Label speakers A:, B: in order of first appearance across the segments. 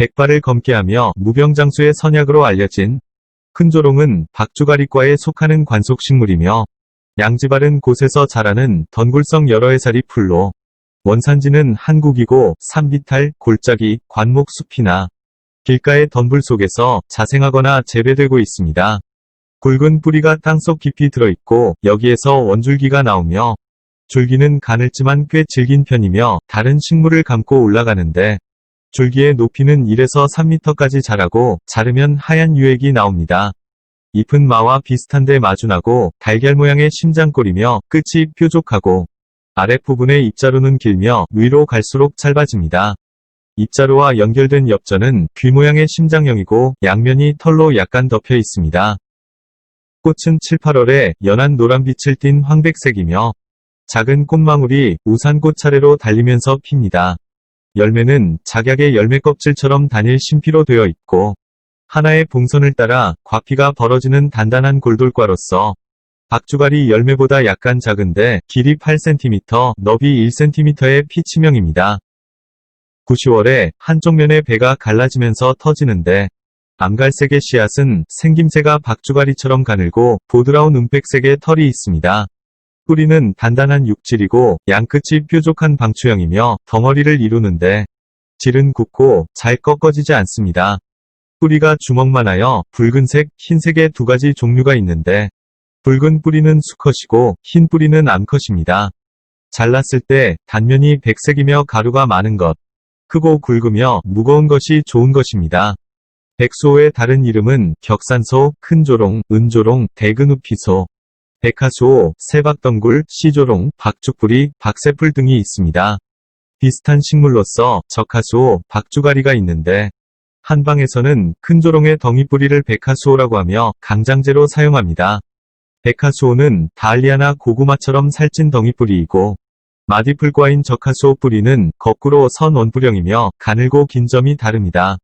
A: 백발을 검게 하며 무병장수의 선약으로 알려진 큰조롱은 박주가리과에 속하는 관속식물이며 양지바른 곳에서 자라는 덩굴성 여러 해살이 풀로 원산지는 한국이고 산비탈, 골짜기, 관목숲이나 길가의 덤불 속에서 자생하거나 재배되고 있습니다. 굵은 뿌리가 땅속 깊이 들어있고 여기에서 원줄기가 나오며 줄기는 가늘지만 꽤 질긴 편이며 다른 식물을 감고 올라가는데 줄기의 높이는 1에서 3m까지 자라고 자르면 하얀 유액이 나옵니다. 잎은 마와 비슷한데 마주나고 달걀 모양의 심장꼴이며 끝이 뾰족하고 아랫부분의 입자루는 길며 위로 갈수록 짧아집니다. 입자루와 연결된 엽전은 귀 모양의 심장형이고 양면이 털로 약간 덮여 있습니다. 꽃은 7, 8월에 연한 노란빛을 띤 황백색이며 작은 꽃망울이 우산꽃 차례로 달리면서 핍니다. 열매는 작약의 열매 껍질처럼 단일 심피로 되어 있고 하나의 봉선을 따라 과피가 벌어지는 단단한 골돌과로서 박주갈이 열매보다 약간 작은데 길이 8cm, 너비 1cm의 피치명입니다. 9, 10월에 한쪽 면의 배가 갈라지면서 터지는데 암갈색의 씨앗은 생김새가 박주가리처럼 가늘고 보드라운 은백색의 털이 있습니다. 뿌리는 단단한 육질이고 양끝이 뾰족한 방추형이며 덩어리를 이루는데 질은 굵고 잘 꺾어지지 않습니다. 뿌리가 주먹만하여 붉은색, 흰색의 두 가지 종류가 있는데 붉은 뿌리는 수컷이고 흰 뿌리는 암컷입니다. 잘랐을 때 단면이 백색이며 가루가 많은 것, 크고 굵으며 무거운 것이 좋은 것입니다. 백소의 다른 이름은 격산소, 큰조롱, 은조롱, 대근우피소, 백화수호, 세박덩굴, 시조롱, 박죽뿌리, 박새풀 등이 있습니다. 비슷한 식물로서 적하수호, 박주가리가 있는데 한방에서는 큰 조롱의 덩이뿌리를 백화수호라고 하며 강장제로 사용합니다. 백화수호는 다알리아나 고구마처럼 살찐 덩이뿌리이고 마디풀과인 적하수호 뿌리는 거꾸로 선 원뿌령이며 가늘고 긴 점이 다릅니다.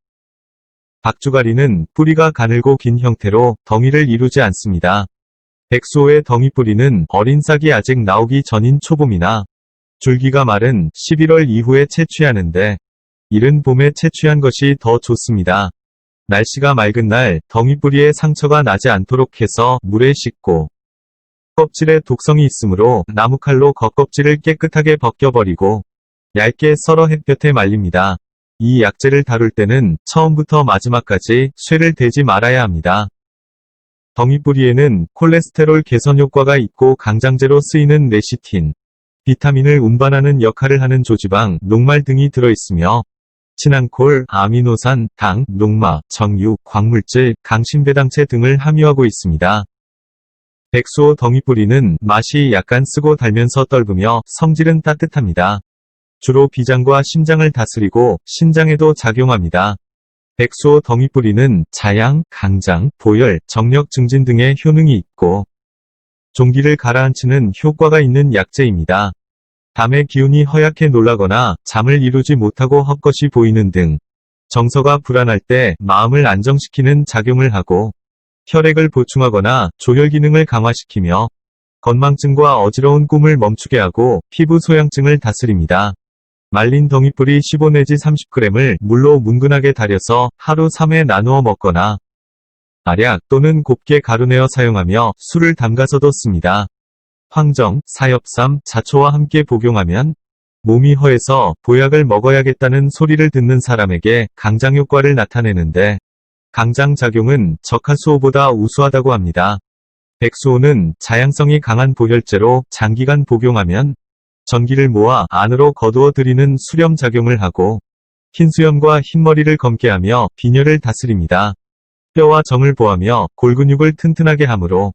A: 박주가리는 뿌리가 가늘고 긴 형태로 덩이를 이루지 않습니다. 백수호의 덩이 뿌리는 어린 싹이 아직 나오기 전인 초봄이나 줄기가 마른 11월 이후에 채취하는데 이른 봄에 채취한 것이 더 좋습니다. 날씨가 맑은 날 덩이 뿌리에 상처가 나지 않도록 해서 물에 씻고 껍질에 독성이 있으므로 나무칼로 겉껍질을 깨끗하게 벗겨버리고 얇게 썰어 햇볕에 말립니다. 이 약재를 다룰 때는 처음부터 마지막까지 쇠를 대지 말아야 합니다. 덩이뿌리에는 콜레스테롤 개선 효과가 있고 강장제로 쓰이는 레시틴, 비타민을 운반하는 역할을 하는 조지방, 녹말 등이 들어있으며 친한콜, 아미노산, 당, 녹마, 정유, 광물질, 강심배당체 등을 함유하고 있습니다. 백수호 덩이뿌리는 맛이 약간 쓰고 달면서 떫으며 성질은 따뜻합니다. 주로 비장과 심장을 다스리고 신장에도 작용합니다. 백수호 덩이뿌리는 자양, 강장, 보열, 정력 증진 등의 효능이 있고 종기를 가라앉히는 효과가 있는 약재입니다. 담의 기운이 허약해 놀라거나 잠을 이루지 못하고 헛것이 보이는 등 정서가 불안할 때 마음을 안정시키는 작용을 하고 혈액을 보충하거나 조혈 기능을 강화시키며 건망증과 어지러운 꿈을 멈추게 하고 피부 소양증을 다스립니다. 말린 덩이뿌리 15 내지 30g을 물로 뭉근하게 달여서 하루 3회 나누어 먹거나 알약 또는 곱게 가루내어 사용하며 술을 담가서도 씁니다. 황정, 사엽삼, 자초와 함께 복용하면 몸이 허해서 보약을 먹어야겠다는 소리를 듣는 사람에게 강장 효과를 나타내는데 강장 작용은 적하수호보다 우수하다고 합니다. 백수호는 자양성이 강한 보혈제로 장기간 복용하면 전기를 모아 안으로 거두어 들이는 수렴 작용을 하고 흰 수염과 흰머리를 검게 하며 빈혈을 다스립니다. 뼈와 정을 보하며 골근육을 튼튼하게 하므로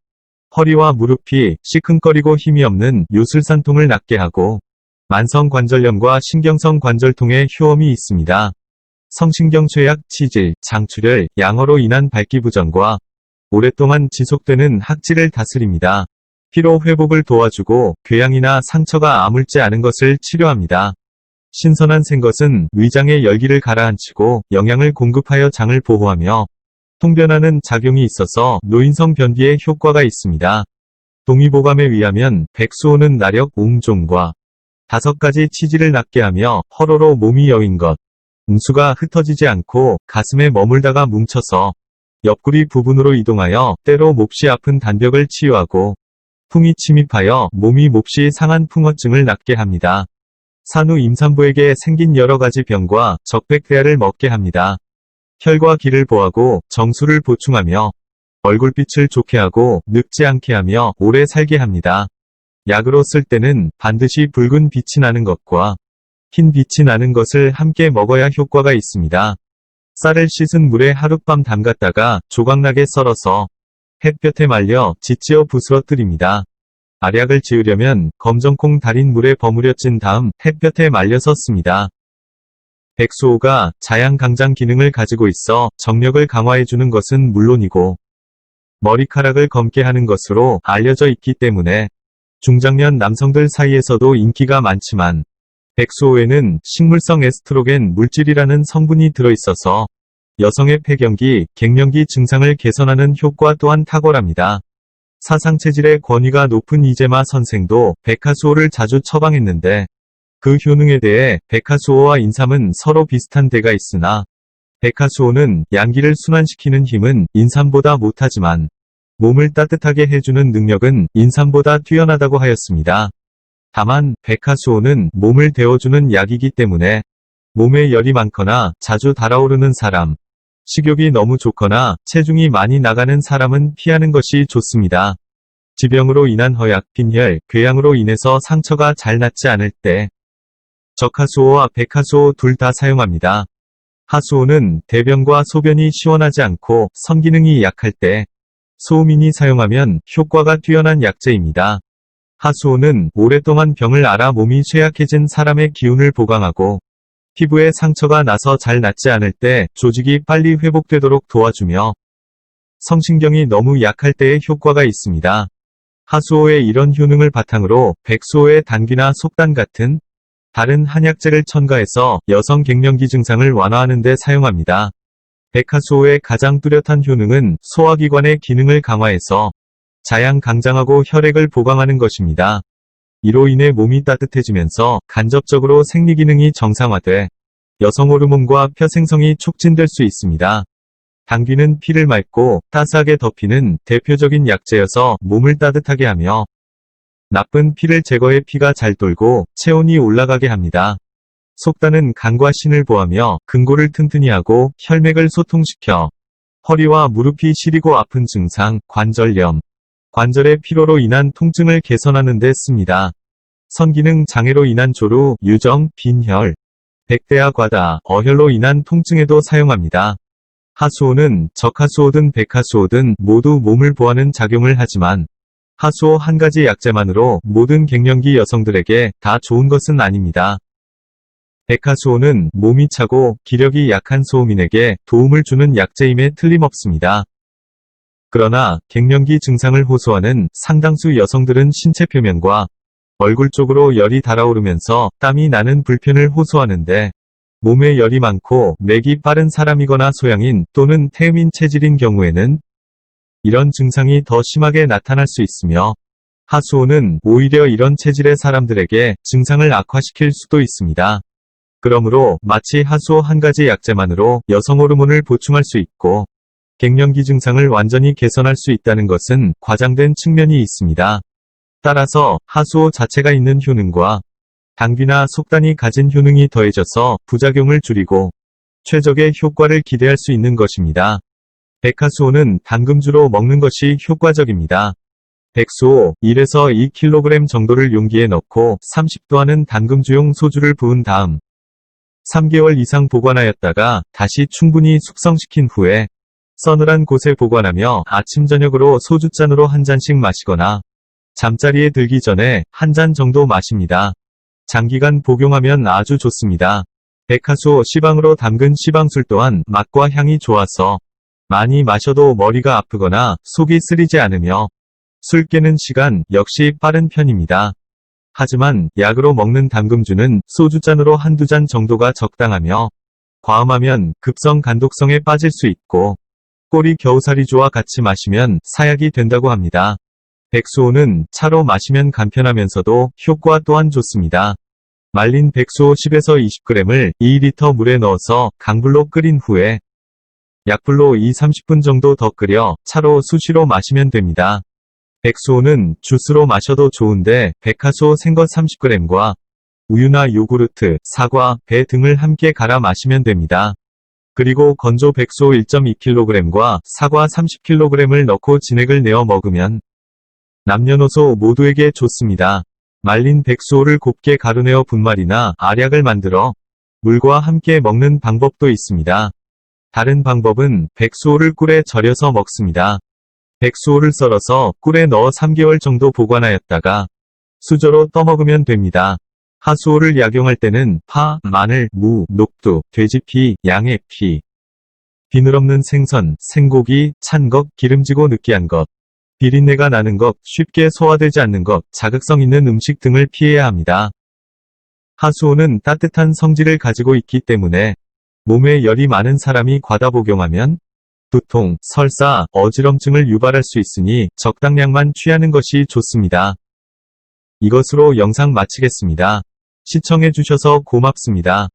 A: 허리와 무릎이 시큰거리고 힘이 없는 요술산통을 낫게 하고 만성관절염과 신경성 관절통에 효험이 있습니다. 성신경 쇠약, 치질, 장출혈, 양어로 인한 발기부전과 오랫동안 지속되는 학질을 다스립니다. 피로 회복을 도와주고 궤양이나 상처가 아물지 않은 것을 치료합니다. 신선한 생것은 위장의 열기를 가라앉히고 영양을 공급하여 장을 보호하며 통변하는 작용이 있어서 노인성 변비에 효과가 있습니다. 동의보감에 의하면 백수호는 나력 웅종과 다섯 가지 치질을 낫게 하며 허로로 몸이 여인 것, 음수가 흩어지지 않고 가슴에 머물다가 뭉쳐서 옆구리 부분으로 이동하여 때로 몹시 아픈 단벽을 치유하고 풍이 침입하여 몸이 몹시 상한 풍어증을 낫게 합니다. 산후 임산부에게 생긴 여러 가지 병과 적백대야를 먹게 합니다. 혈과 기를 보하고 정수를 보충하며 얼굴빛을 좋게 하고 늙지 않게 하며 오래 살게 합니다. 약으로 쓸 때는 반드시 붉은 빛이 나는 것과 흰 빛이 나는 것을 함께 먹어야 효과가 있습니다. 쌀을 씻은 물에 하룻밤 담갔다가 조각나게 썰어서 햇볕에 말려 지찌어 부스러뜨립니다. 알약을 지으려면 검정콩 달인 물에 버무려 찐 다음 햇볕에 말려서 씁니다. 백수호가 자양강장 기능을 가지고 있어 정력을 강화해주는 것은 물론이고 머리카락을 검게 하는 것으로 알려져 있기 때문에 중장년 남성들 사이에서도 인기가 많지만 백수호에는 식물성 에스트로겐 물질이라는 성분이 들어있어서 여성의 폐경기, 갱년기 증상을 개선하는 효과 또한 탁월합니다. 사상 체질의 권위가 높은 이재마 선생도 백화수호를 자주 처방했는데 그 효능에 대해 백화수호와 인삼은 서로 비슷한 데가 있으나 백화수호는 양기를 순환시키는 힘은 인삼보다 못하지만 몸을 따뜻하게 해주는 능력은 인삼보다 뛰어나다고 하였습니다. 다만 백화수호는 몸을 데워주는 약이기 때문에 몸에 열이 많거나 자주 달아오르는 사람, 식욕이 너무 좋거나 체중이 많이 나가는 사람은 피하는 것이 좋습니다. 지병으로 인한 허약, 빈혈, 궤양으로 인해서 상처가 잘 낫지 않을 때 적하수호와 백하수호 둘 다 사용합니다. 하수호는 대변과 소변이 시원하지 않고 성기능이 약할 때 소음인이 사용하면 효과가 뛰어난 약재입니다. 하수호는 오랫동안 병을 앓아 몸이 쇠약해진 사람의 기운을 보강하고 피부에 상처가 나서 잘 낫지 않을 때 조직이 빨리 회복되도록 도와주며 성신경이 너무 약할 때에 효과가 있습니다. 하수호의 이런 효능을 바탕으로 백수호의 단귀나 속단 같은 다른 한약재를 첨가해서 여성 갱년기 증상을 완화하는 데 사용합니다. 백하수호의 가장 뚜렷한 효능은 소화기관의 기능을 강화해서 자양 강장하고 혈액을 보강하는 것입니다. 이로 인해 몸이 따뜻해지면서 간접적으로 생리기능이 정상화돼 여성 호르몬과 뼈 생성이 촉진될 수 있습니다. 당귀는 피를 맑고 따스하게 덮이는 대표적인 약재여서 몸을 따뜻하게 하며 나쁜 피를 제거해 피가 잘 돌고 체온이 올라가게 합니다. 속단은 간과 신을 보하며 근골을 튼튼히 하고 혈맥을 소통시켜 허리와 무릎이 시리고 아픈 증상, 관절염, 관절의 피로로 인한 통증을 개선하는 데 씁니다. 선기능 장애로 인한 조루, 유정, 빈혈, 백대야 과다, 어혈로 인한 통증에도 사용합니다. 하수호는 적하수호든 백하수호든 모두 몸을 보하는 작용을 하지만 하수호 한 가지 약재만으로 모든 갱년기 여성들에게 다 좋은 것은 아닙니다. 백하수호는 몸이 차고 기력이 약한 소음인에게 도움을 주는 약재임에 틀림없습니다. 그러나 갱년기 증상을 호소하는 상당수 여성들은 신체 표면과 얼굴 쪽으로 열이 달아오르면서 땀이 나는 불편을 호소하는데 몸에 열이 많고 맥이 빠른 사람이거나 소양인 또는 태음인 체질인 경우에는 이런 증상이 더 심하게 나타날 수 있으며 하수호는 오히려 이런 체질의 사람들에게 증상을 악화시킬 수도 있습니다. 그러므로 마치 하수호 한 가지 약재만으로 여성 호르몬을 보충할 수 있고 갱년기 증상을 완전히 개선할 수 있다는 것은 과장된 측면이 있습니다. 따라서 하수호 자체가 있는 효능과 당귀나 속단이 가진 효능이 더해져서 부작용을 줄이고 최적의 효과를 기대할 수 있는 것입니다. 백하수호는 당금주로 먹는 것이 효과적입니다. 백수호 1에서 2kg 정도를 용기에 넣고 30도 하는 당금주용 소주를 부은 다음 3개월 이상 보관하였다가 다시 충분히 숙성시킨 후에 서늘한 곳에 보관하며 아침 저녁으로 소주잔으로 한 잔씩 마시거나 잠자리에 들기 전에 한 잔 정도 마십니다. 장기간 복용하면 아주 좋습니다. 백화수 시방으로 담근 시방술 또한 맛과 향이 좋아서 많이 마셔도 머리가 아프거나 속이 쓰리지 않으며 술 깨는 시간 역시 빠른 편입니다. 하지만 약으로 먹는 담금주는 소주잔으로 한두 잔 정도가 적당하며 과음하면 급성 간독성에 빠질 수 있고 꼬리 겨우살이주와 같이 마시면 사약이 된다고 합니다. 백수호는 차로 마시면 간편하면서도 효과 또한 좋습니다. 말린 백수호 10에서 20g을 2리터 물에 넣어서 강불로 끓인 후에 약불로 2-30분 정도 더 끓여 차로 수시로 마시면 됩니다. 백수호는 주스로 마셔도 좋은데 백화소 생것 30g과 우유나 요구르트, 사과, 배 등을 함께 갈아 마시면 됩니다. 그리고 건조 백수호 1.2kg과 사과 30kg을 넣고 진액을 내어 먹으면 남녀노소 모두에게 좋습니다. 말린 백수호를 곱게 가루내어 분말이나 알약을 만들어 물과 함께 먹는 방법도 있습니다. 다른 방법은 백수호를 꿀에 절여서 먹습니다. 백수호를 썰어서 꿀에 넣어 3개월 정도 보관하였다가 수저로 떠먹으면 됩니다. 하수호를 약용할 때는 파, 마늘, 무, 녹두, 돼지피, 양의 피, 비늘 없는 생선, 생고기, 찬 것, 기름지고 느끼한 것, 비린내가 나는 것, 쉽게 소화되지 않는 것, 자극성 있는 음식 등을 피해야 합니다. 하수호는 따뜻한 성질을 가지고 있기 때문에 몸에 열이 많은 사람이 과다 복용하면 두통, 설사, 어지럼증을 유발할 수 있으니 적당량만 취하는 것이 좋습니다. 이것으로 영상 마치겠습니다. 시청해주셔서 고맙습니다.